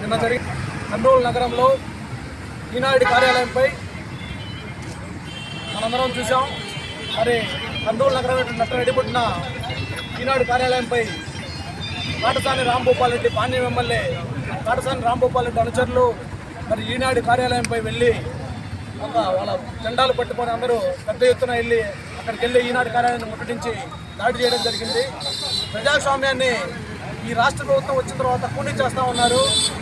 నిన్న జరిగిన కర్నూలు నగరంలో ఈనాడు కార్యాలయంపై మనందరం చూసాం మరి కర్నూలు నగరం నట్టరెడ్డి పుట్టిన ఈనాడు కార్యాలయంపై కాటసాని రాంభూపాల్ రెడ్డి పాణ్యం ఎమ్మెల్యే కాటసాని రాంభూపాల్ రెడ్డి అనుచరులు మరి ఈనాడు కార్యాలయంపై వెళ్ళి ఒక వాళ్ళ జెండాలు పట్టుకొని అందరూ పెద్ద ఎత్తున వెళ్ళి అక్కడికి వెళ్ళి ఈనాడు కార్యాలయాన్ని ముట్టడించి దాడి చేయడం జరిగింది. ప్రజాస్వామ్యాన్ని ఈ రాష్ట్ర ప్రభుత్వం వచ్చిన తర్వాత కూలీ చేస్తూ ఉన్నారు.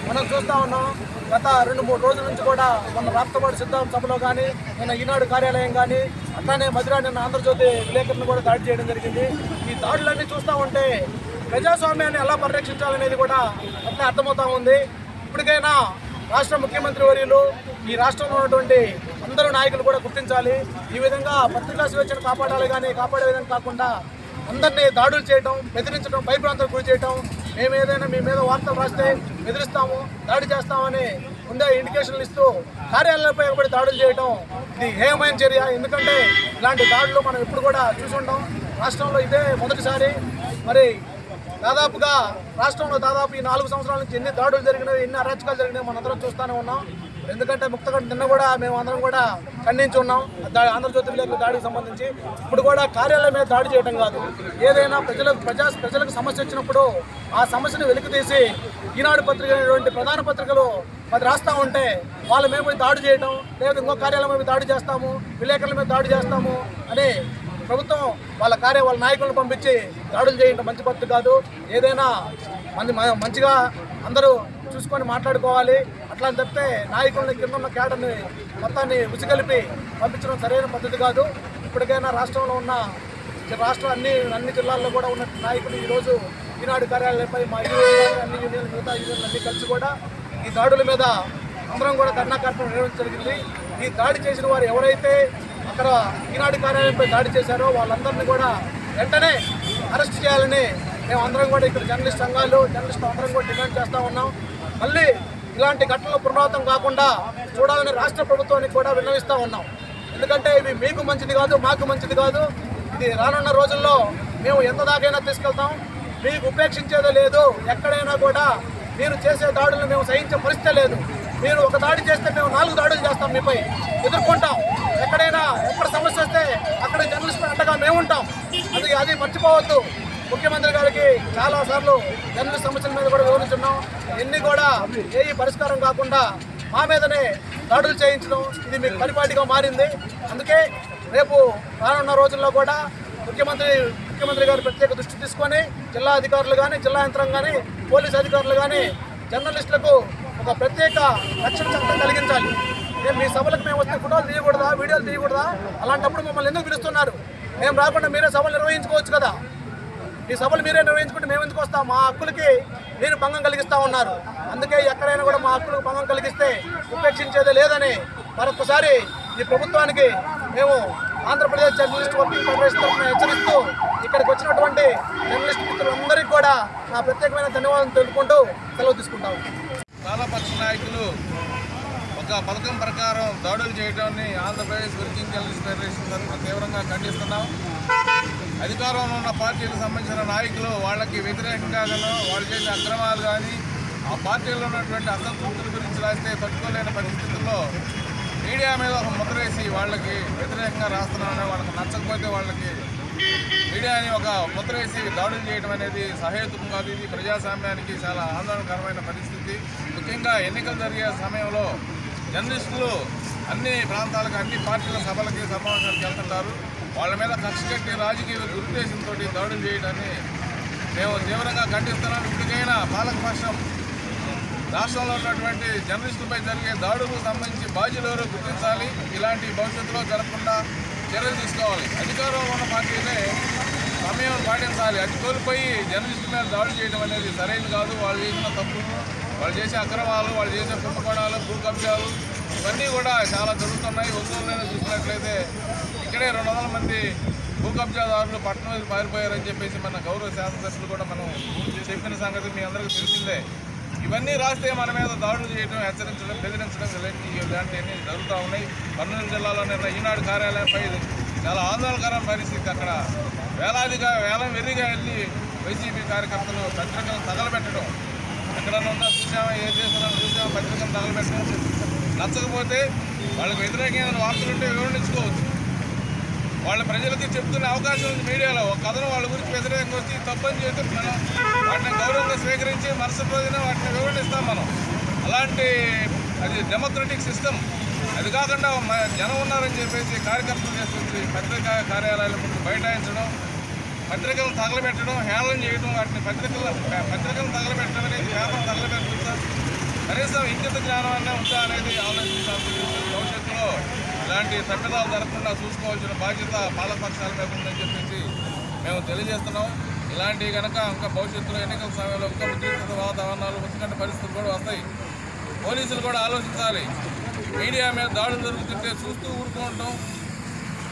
మనం చూస్తూ ఉన్నాం గత రెండు మూడు రోజుల నుంచి కూడా మన రాష్ట్రపాటి సిద్ధాంత సభలో కానీ నిన్న ఈనాడు కార్యాలయం కానీ అట్లానే మధురా నిన్న ఆంధ్రజ్యోతి విలేకరులను కూడా దాడి చేయడం జరిగింది. ఈ దాడులన్నీ చూస్తూ ఉంటే ప్రజాస్వామ్యాన్ని ఎలా పరిరక్షించాలనేది కూడా అట్లా అర్థమవుతా ఉంది. ఇప్పటికైనా రాష్ట్ర ముఖ్యమంత్రి వర్యులు ఈ రాష్ట్రంలో ఉన్నటువంటి అందరూ నాయకులు కూడా గుర్తించాలి. ఈ విధంగా పత్రికా స్వేచ్ఛను కాపాడాలి కానీ కాపాడే విధంగా కాకుండా అందరినీ దాడులు చేయటం బెదిరించడం భయభ్రాంతులకు గురి చేయటం మేము ఏదైనా మీ మీద వార్తలు రాస్తే బెదిరిస్తాము దాడి చేస్తామని ముందే ఇండికేషన్లు ఇస్తూ కార్యాలయాలపై ఒకటి దాడులు చేయటం ఇది హేయమైన చర్య. ఎందుకంటే ఇలాంటి దాడులు మనం ఎప్పుడు కూడా చూసి ఉంటాం రాష్ట్రంలో ఇదే మొదటిసారి. మరి దాదాపుగా రాష్ట్రంలో దాదాపు ఈ నాలుగు సంవత్సరాల నుంచి ఎన్ని దాడులు జరిగినాయి ఎన్ని అరాచకాలు జరిగినాయి మనందరం చూస్తూనే ఉన్నాం. ఎందుకంటే ముక్తగడ్డ నిన్న కూడా మేము అందరం కూడా ఖండించి ఉన్నాం. దా- ఆంధ్రజ్యోతి విలేకరుల దాడికి సంబంధించి. ఇప్పుడు కూడా కార్యాలయం మీద దాడి చేయడం కాదు. ఏదైనా ప్రజలకు ప్రజా ప్రజలకు సమస్య వచ్చినప్పుడు ఆ సమస్యను వెలికితీసి ఈనాడు పత్రిక అనేటువంటి ప్రధాన పత్రికలు అది రాస్తా ఉంటే వాళ్ళ మేము పోయి దాడి చేయడం లేదా ఇంకో కార్యాలయం మీద దాడి చేస్తాము విలేకరుల మీద దాడి చేస్తాము అని ప్రభుత్వం వాళ్ళ కార్య వాళ్ళ నాయకులను పంపించి దాడులు చేయడం మంచి పద్ధతి కాదు. ఏదైనా మంది మంచిగా అందరూ చూసుకొని మాట్లాడుకోవాలి. అట్లా అని చెప్తే నాయకుల్ని కింద ఉన్న కేడర్ని మొత్తాన్ని ఉసిగలిపి పంపించడం సరైన పద్ధతి కాదు. ఇప్పటికైనా రాష్ట్రంలో ఉన్న రాష్ట్ర అన్ని అన్ని జిల్లాల్లో కూడా ఉన్న నాయకులు ఈరోజు ఈనాడు కార్యాలయంపై మా యూనియన్ అన్ని యూనియన్ మిగతా యూనియన్లు అన్ని కలిసి కూడా ఈ దాడుల మీద అందరం కూడా ధర్నా కార్యక్రమం నిర్వహించడం జరిగింది. ఈ దాడి చేసిన వారు ఎవరైతే అక్కడ ఈనాడు కార్యాలయంపై దాడి చేశారో వాళ్ళందరినీ కూడా వెంటనే అరెస్ట్ చేయాలని మేము అందరం కూడా ఇక్కడ జర్నలిస్ట్ సంఘాలు జర్నలిస్ట్ అందరం కూడా డిమాండ్ చేస్తూ ఉన్నాం. మళ్ళీ ఇలాంటి ఘటనలు పునరావృతం కాకుండా చూడాలని రాష్ట్ర ప్రభుత్వానికి కూడా విన్నవిస్తూ ఉన్నాం. ఎందుకంటే ఇవి మీకు మంచిది కాదు మాకు మంచిది కాదు. ఇది రానున్న రోజుల్లో మేము ఎంత దాకైనా తీసుకెళ్తాం. మీకు ఉపేక్షించేదే లేదు. ఎక్కడైనా కూడా మీరు చేసే దాడులను మేము సహించే పరిస్థితి లేదు. మీరు ఒక దాడి చేస్తే మేము నాలుగు దాడులు చేస్తాం మీపై. ఎదుర్కొంటాం. ఎక్కడైనా ఎక్కడ సమస్య వస్తే అక్కడ జర్నలిస్ట్ అండగా మేము ఉంటాం. అది అది మర్చిపోవద్దు. ముఖ్యమంత్రి గారికి చాలా సార్లు జర్నలిస్ట్ సమస్యల మీద కూడా వివరించున్నాం. ఎన్ని కూడా ఏ పరిష్కారం కాకుండా మా మీదనే దాడులు చేయించడం ఇది మీకు పరిపాటిగా మారింది. అందుకే రేపు రానున్న రోజుల్లో కూడా ముఖ్యమంత్రి ముఖ్యమంత్రి గారు ప్రత్యేక దృష్టి తీసుకొని జిల్లా అధికారులు కానీ జిల్లా యంత్రం కానీ పోలీస్ అధికారులు కానీ జర్నలిస్టులకు ఒక ప్రత్యేక రక్షణ చట్టం కలిగించాలి. మేము మీ సభలకు మేము వస్తే ఫోటోలు తీయకూడదా వీడియోలు తీయకూడదా? అలాంటప్పుడు మమ్మల్ని ఎందుకు పిలుస్తున్నారు? మేము రాకుండా మీరే సభలు నిర్వహించుకోవచ్చు కదా? ఈ సభలు మీరే నిర్వహించుకుంటే మేము ఎందుకు వస్తాం? మా హక్కులకి మీరు భంగం కలిగిస్తా ఉన్నారు. అందుకే ఎక్కడైనా కూడా మా హక్కులకు భంగం కలిగిస్తే ఉపేక్షించేదే లేదని మరొకసారి ఈ ప్రభుత్వానికి మేము ఆంధ్రప్రదేశ్ జర్నలిస్ట్ వర్కింగ్ ఫెడరేషన్ తరఫున హెచ్చరిస్తూ ఇక్కడికి వచ్చినటువంటి జర్నలిస్ట్ మిత్రులందరికీ కూడా నా ప్రత్యేకమైన ధన్యవాదాలు తెలుపుకుంటూ సెలవు తీసుకుంటాం. కాలపక్ష నాయకులు ఒక పథకం ప్రకారం దాడులు చేయడాన్ని ఆంధ్రప్రదేశ్ వర్కింగ్ జర్నలిస్ట్ ఫెడరేషన్ తరఫున తీవ్రంగా ఖండిస్తున్నాం. అధికారంలో ఉన్న పార్టీలకు సంబంధించిన నాయకులు వాళ్ళకి వ్యతిరేకంగా గాను వాళ్ళు చేసే అక్రమాలు కానీ ఆ పార్టీలో ఉన్నటువంటి అసంతృప్తుల గురించి రాస్తే తట్టుకోలేని పరిస్థితుల్లో మీడియా మీద ఒక ముద్ర వేసి వాళ్ళకి వ్యతిరేకంగా రాస్తున్నారని వాళ్ళకి నచ్చకపోతే వాళ్ళకి మీడియాని ఒక ముద్ర వేసి దాడులు చేయడం అనేది సహేతుకం కాదు ఇది ప్రజాస్వామ్యానికి చాలా ఆందోళనకరమైన పరిస్థితి. ముఖ్యంగా ఎన్నికలు జరిగే సమయంలో జర్నలిస్టులు అన్ని ప్రాంతాలకు అన్ని పార్టీల సభలకి సమావేశాలకు వెళ్తుంటారు. వాళ్ళ మీద కక్ష కట్టి రాజకీయ దురుద్దేశంతో దాడులు చేయడాన్ని మేము తీవ్రంగా ఖండిస్తున్నాం. ఇప్పటికైనా పాలకపక్షం రాష్ట్రంలో ఉన్నటువంటి జర్నలిస్టులపై జరిగే దాడులకు సంబంధించి బాధ్యులు గుర్తించాలి. ఇలాంటి భవిష్యత్తులో జరగకుండా చర్యలు తీసుకోవాలి. అధికారంలో ఉన్న పార్టీనే సమయం పాటించాలి. అది కోల్పోయి జర్నలిస్టుల మీద దాడులు చేయడం అనేది సరైనది కాదు. వాళ్ళు చేసిన తప్పులు వాళ్ళు చేసే అక్రమాలు వాళ్ళు చేసే కుంభకోణాలు భూ కబ్జాలు ఇవన్నీ కూడా చాలా జరుగుతున్నాయి. ఒంగోలులో చూసినట్లయితే ఇక్కడే రెండు వందల మంది భూ కబ్జాదారులు పట్టణం మీద పారిపోయారని చెప్పేసి మన గౌరవ శాసనసభ్యులు కూడా మనం చెప్పిన సంగతి మీ అందరికీ తెలిసిందే. ఇవన్నీ రాస్తే మన మీద దాడులు చేయడం హెచ్చరించడం బెదిరించడం ఇలాంటివన్నీ జరుగుతూ ఉన్నాయి. కర్నూలు జిల్లాలో నిన్న ఈనాడు కార్యాలయంపై చాలా ఆందోళనకరమైన పరిస్థితి అక్కడ. వేలాదిగా వేలం వెర్రిగా వెళ్ళి వైసీపీ కార్యకర్తలు పత్రికలు తగలబెట్టడం. ఎక్కడన్నా ఉన్నా చూసామా ఏ దేశంలో చూసామా పత్రికలు తగలబెట్టడం. నచ్చకపోతే వాళ్ళకి వ్యతిరేకమైన వార్తలుంటే వివరించుకోవచ్చు. వాళ్ళ ప్రజలకి చెప్తున్న అవకాశం ఉంది మీడియాలో. ఒక కథను వాళ్ళ గురించి వ్యతిరేకంగా వచ్చి తప్పని చేస్తే మనం వాటిని గౌరవంగా స్వీకరించి మరుసటి రోజున వాటిని వివరణిస్తాం మనం. అలాంటి అది డెమోక్రటిక్ సిస్టమ్. అది కాకుండా జనం ఉన్నారని చెప్పేసి కార్యకర్తలు చేస్తుంది పత్రికా కార్యాలయాల ముందు బైఠాయించడం పత్రికలను తగలబెట్టడం హేళన చేయడం వాటిని పత్రికల పత్రికలను తగలబెట్టడం అనేది పేపర్ తగలబెట్టుకుంటా కనీసం ఇంకిత జ్ఞానం అనే ఉందా అనేది ఆలోచించాల్సి భవిష్యత్తు భవిష్యత్తులో ఇలాంటి తప్పిదాలు జరగకుండా చూసుకోవాల్సిన బాధ్యత పాలకపక్షాల మీద ఉందని చెప్పేసి మేము తెలియజేస్తున్నాం. ఇలాంటివి కనుక ఇంకా భవిష్యత్తులో ఎన్నికల సమయంలో ఇంకా ఉద్రిక్త వాతావరణాలు ఉత్కంఠ పరిస్థితులు కూడా వస్తాయి. పోలీసులు కూడా ఆలోచించాలి. మీడియా మీద దాడులు జరుగుతుంటే చూస్తూ ఊరుకుంటాం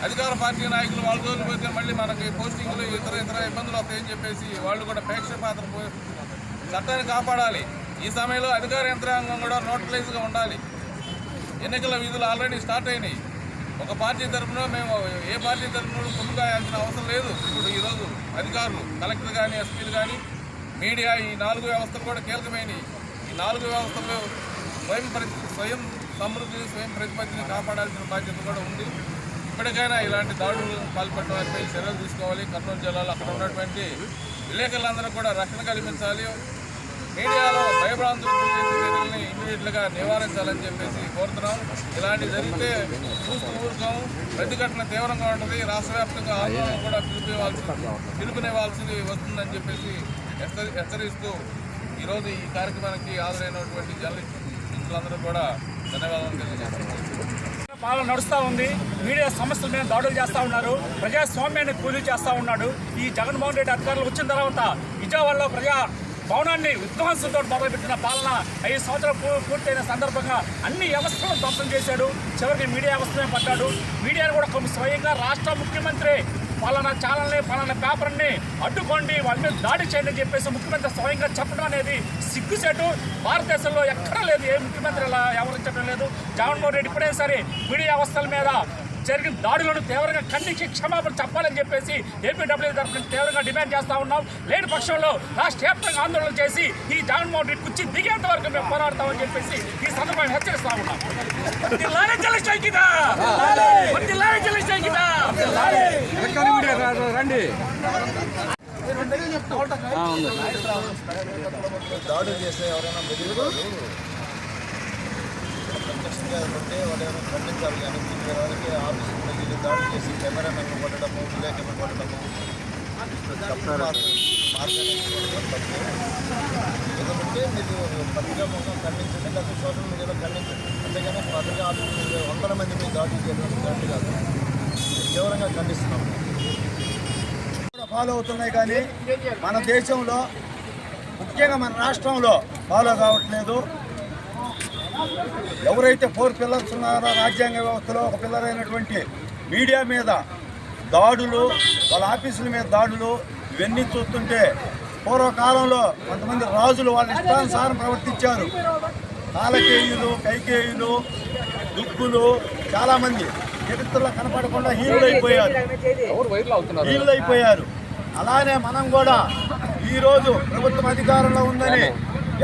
అధికార పార్టీ నాయకులు వాళ్ళ రోజులు పోతే మళ్ళీ మనకి పోస్టింగ్లు ఇతర ఇతర ఇబ్బందులు వస్తాయని చెప్పేసి వాళ్ళు కూడా ప్రేక్ష పాత్ర పో- చట్టాన్ని కాపాడాలి. ఈ సమయంలో అధికార యంత్రాంగం కూడా నోటలైజ్గా ఉండాలి. ఎన్నికల విధులు ఆల్రెడీ స్టార్ట్ అయినాయి. ఒక పార్టీ తరఫున మేము ఏ పార్టీ తరఫున కొనుక్కాయాల్సిన అవసరం లేదు. ఇప్పుడు ఈరోజు అధికారులు కలెక్టర్ కానీ ఎస్పీలు కానీ మీడియా ఈ నాలుగు వ్యవస్థలు కూడా కీలకమైనవి. ఈ నాలుగు వ్యవస్థలు స్వయం స్వయం సమృద్ధి స్వయం ప్రతిపత్తిని కాపాడాల్సిన బాధ్యత కూడా ఉంది. ఇప్పటికైనా ఇలాంటి దాడులు పాల్పడిన చర్యలు తీసుకోవాలి. కర్నూలు జిల్లాలో అక్కడ ఉన్నటువంటి విలేకరులందరూ కూడా రక్షణ కల్పించాలి. మీడియాలో భయభ్రాంతులు చర్యల్ని ఇమీడియట్గా నివారించాలని చెప్పేసి కోరుతున్నాం. ఇలాంటి జరిగితే చూస్తూ ఊరుకోము ప్రతిఘటన తీవ్రంగా ఉంటుంది. రాష్ట్ర వ్యాప్తంగా ఆందోళన కూడా పిలిపివ్వాల్సి పిలుపునివ్వాల్సింది వస్తుందని చెప్పేసి హెచ్చరిస్తూ ఈరోజు ఈ కార్యక్రమానికి హాజరైనటువంటి జర్నలిస్టులందరూ కూడా ధన్యవాదాలు తెలియజేస్తున్నాం పాలన నడుస్తూ ఉంది. మీడియా సమస్యల మీద దాడులు చేస్తూ ఉన్నారు. ప్రజాస్వామ్యాన్ని కూలీ చేస్తూ ఉన్నాడు. ఈ జగన్మోహన్ రెడ్డి అధికారులు వచ్చిన తర్వాత విజయవాడలో ప్రజా భవనాన్ని విధ్వంసంతో మొదలుపెట్టిన పాలన ఐదు సంవత్సరాలు పూర్తయిన సందర్భంగా అన్ని వ్యవస్థలను ధ్వంసం చేశాడు. చివరికి మీడియా వ్యవస్థనే పడ్డాడు మీడియాను కూడా కొన్ని స్వయంగా రాష్ట్ర ముఖ్యమంత్రి పలానా ఛానల్ని పలానా పేపర్ని అడ్డుకోండి వాళ్ళ మీద దాడి చేయండి అని చెప్పేసి ముఖ్యమంత్రి స్వయంగా చెప్పడం అనేది సిగ్గుసేటు భారతదేశంలో ఎక్కడా లేదు ఏ ముఖ్యమంత్రి ఎవరు చెప్పడం లేదు. జగన్మోహన్ రెడ్డి ఇప్పుడే సరే మీడియా వ్యవస్థల మీద జరిగిన దాడులను తీవ్రంగా ఖండించి క్షమాపణ చెప్పాలని చెప్పేసి ఏపీడబ్ల్యూ తరఫున తీవ్రంగా డిమాండ్ చేస్తా ఉన్నాం. లేని పక్షంలో రాష్ట్ర వ్యాప్తంగా ఆందోళన చేసి ఈ జగన్మోహన్ రెడ్డి కుర్చీ దిగేంత వరకు మేము పోరాడతామని చెప్పేసి ఈ సందర్భంగా హెచ్చరిస్తా ఉన్నాం. ఐక్యత! దాడులు చేస్తే ఎవరైనా ప్రత్యక్షంగా ఉంటే వాళ్ళు ఎవరైనా ఖండించాలి కానీ మీరు వాళ్ళకి ఆఫీసుకు వెళ్ళి దాడులు చేసి కెమెరామెన్ కొట్టడము విలేకరులు కొట్టడము ఎందుకంటే మీరు పత్రికా ముఖం ఖండించండి లేకపోతే సోషల్ మీడియాలో ఖండించండి. అంతేగాని పత్రికా ఆఫీసు వందల మంది మీద దాడులు చేయడం కరెక్ట్ కాదు. తీవ్రంగా ఖండిస్తున్నాం. కూడా ఫాలో అవుతున్నాయి కానీ మన దేశంలో ముఖ్యంగా మన రాష్ట్రంలో ఫాలో కావట్లేదు. ఎవరైతే ఫోర్ పిల్లర్స్ ఉన్నారో రాజ్యాంగ వ్యవస్థలో ఒక పిల్లర్ అయినటువంటి మీడియా మీద దాడులు వాళ్ళ ఆఫీసుల మీద దాడులు ఇవన్నీ చూస్తుంటే పూర్వకాలంలో కొంతమంది రాజులు వాళ్ళ ఇష్టానుసారం ప్రవర్తించారు. కాలకేయులు కైకేయులు దుక్కులు చాలామంది చరిత్రలో కనపడకుండా హీనులైపోయారు. హీనులైపోయారు. అలానే మనం కూడా ఈరోజు ప్రభుత్వం అధికారంలో ఉందని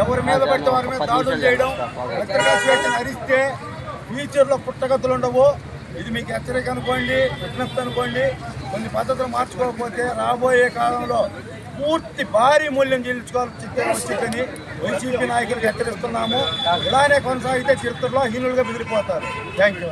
ఎవరి మీద పడితే వారి మీద దాడులు చేయడం పత్రికా స్వేచ్ఛను హరిస్తే ఫ్యూచర్లో పుట్టగతులు ఉండవు. ఇది మీకు హెచ్చరిక అనుకోండి విజ్ఞప్తి అనుకోండి. కొన్ని పద్ధతులు మార్చుకోకపోతే రాబోయే కాలంలో పూర్తి భారీ మూల్యం చెల్లించుకోవాల్సి వచ్చిందని వైసీపీ నాయకులకు హెచ్చరిస్తున్నాము. ఇలానే కొనసాగితే చరిత్రలో హీనులుగా బెదిరిపోతారు. Thank you